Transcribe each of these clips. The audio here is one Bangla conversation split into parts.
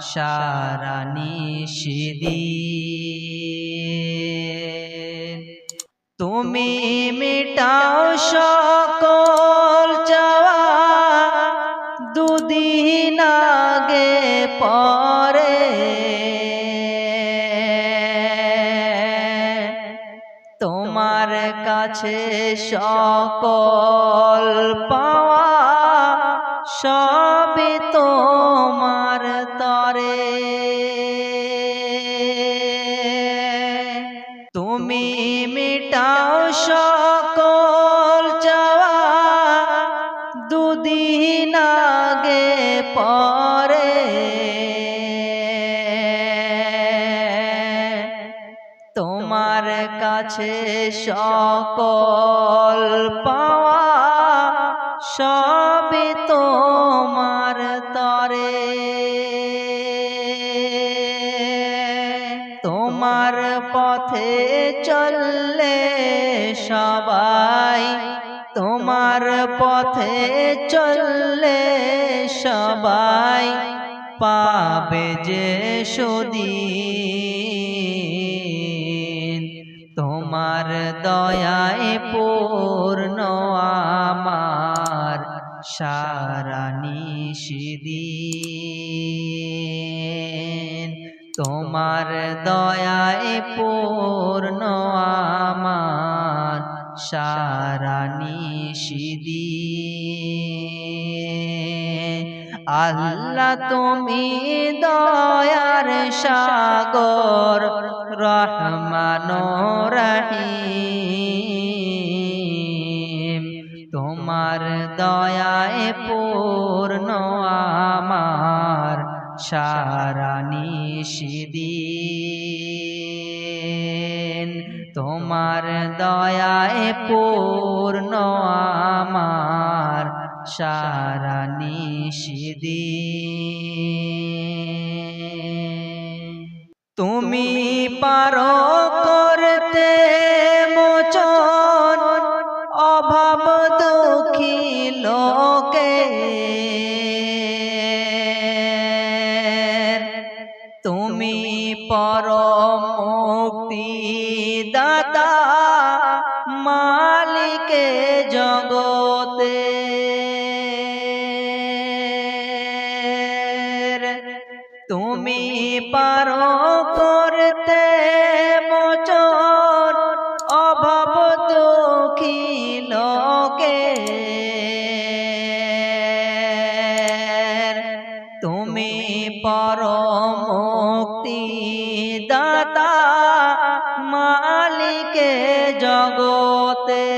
সারা নিষিদিন তুমি মিটাও সকল চাওয়া, দুদিন আগে পরে। তোমার কাছে সকল পাওয়া সবে তোমার তরে তুমি মিটাও সকল চাওয়া, দুদিন আগে পরে। তোমার কাছে সকল পাওয়া, সবই তোমার তরে। পথে চললে সবাই, তোমার পথে চললে সবাই পাবে যে সুদিন। তোমার দয়ায় পূর্ণ আমার, সারা নিষিদিন তোমার দয়ায় পূর্ণ আমার, সারা নিষিদিন আল্লাহ তুমি দয়ার সাগর, রহমান রহিম। তোমার দয়ায় পূর্ণ আমার সারা নিষিদিন তোমার দয়ায় পূর্ণ আমার সারা নিষিদিন তুমি পারো করতে মোচন, অভাব দুঃখী লোকে মুক্তি দাতা মালিকে জগতে। তুমি পারো করতে মোচন অভাব দুঃখী লোকে। তুমি পরম মুক্তি দাতা মালিকে জগতে।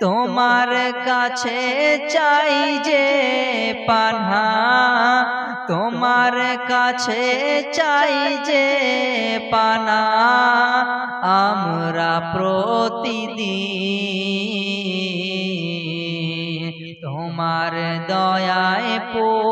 তোমার কাছে চাই যে পানহা, তোমার কাছে চাই যে পানা আমরা প্রতিদিন তোমার দয়ায় আমার